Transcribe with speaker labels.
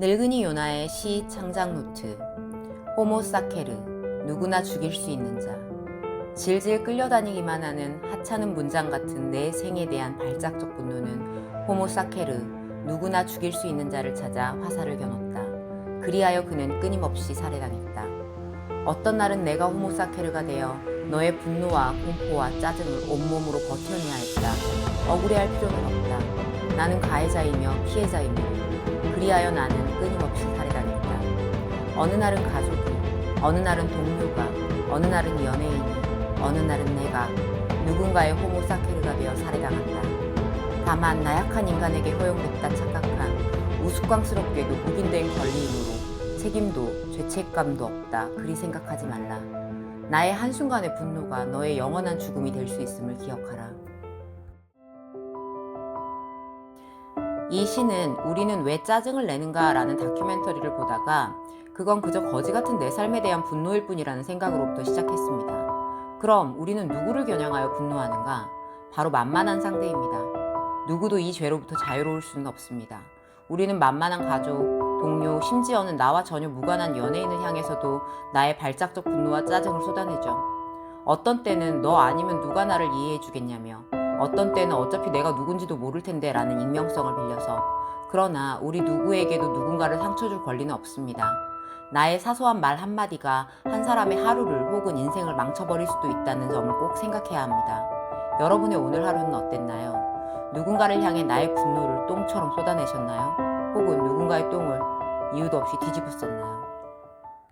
Speaker 1: 늙은이 요나의 시 창작 노트 호모사케르 누구나 죽일 수 있는 자 질질 끌려다니기만 하는 하찮은 문장 같은 내 생에 대한 발작적 분노는 호모사케르 누구나 죽일 수 있는 자를 찾아 화살을 겨눴다. 그리하여 그는 끊임없이 살해당했다. 어떤 날은 내가 호모사케르가 되어 너의 분노와 공포와 짜증을 온몸으로 버텨내야 했다. 억울해할 필요는 없다. 나는 가해자이며 피해자이며 그리하여 나는 끊임없이 살해당했다. 어느 날은 가족이, 어느 날은 동료가, 어느 날은 연예인이, 어느 날은 내가 누군가의 호모사케르가 되어 살해당한다. 다만 나약한 인간에게 허용됐다 착각한 우스꽝스럽게도 묵인된 권리이므로 책임도 죄책감도 없다. 그리 생각하지 말라. 나의 한순간의 분노가 너의 영원한 죽음이 될 수 있음을 기억하라. 이 시는 우리는 왜 짜증을 내는가 라는 다큐멘터리를 보다가 그건 그저 거지 같은 내 삶에 대한 분노일 뿐이라는 생각으로부터 시작했습니다. 그럼 우리는 누구를 겨냥하여 분노하는가? 바로 만만한 상대입니다. 누구도 이 죄로부터 자유로울 수는 없습니다. 우리는 만만한 가족, 동료, 심지어는 나와 전혀 무관한 연예인을 향해서도 나의 발작적 분노와 짜증을 쏟아내죠. 어떤 때는 너 아니면 누가 나를 이해해 주겠냐며, 어떤 때는 어차피 내가 누군지도 모를 텐데 라는 익명성을 빌려서. 그러나 우리 누구에게도 누군가를 상처 줄 권리는 없습니다. 나의 사소한 말 한마디가 한 사람의 하루를 혹은 인생을 망쳐버릴 수도 있다는 점을 꼭 생각해야 합니다. 여러분의 오늘 하루는 어땠나요? 누군가를 향해 나의 분노를 똥처럼 쏟아내셨나요? 혹은 누군가의 똥을 이유도 없이 뒤집었었나요?